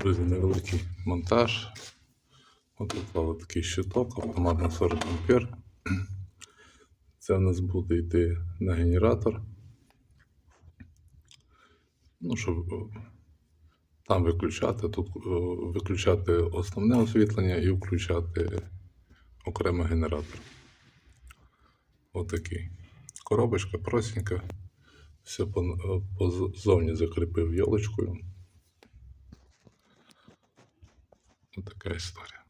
Друзі, невеликий монтаж. От поклали такий щиток, автомат на 40 ампер. Це в нас буде йти на генератор. Ну, щоб е, там виключати, тут е, виключати основне освітлення і включати окремо генератор. Отакий. Коробочка простенька. Все е, позовні закріпив ялочкою. Отака історія.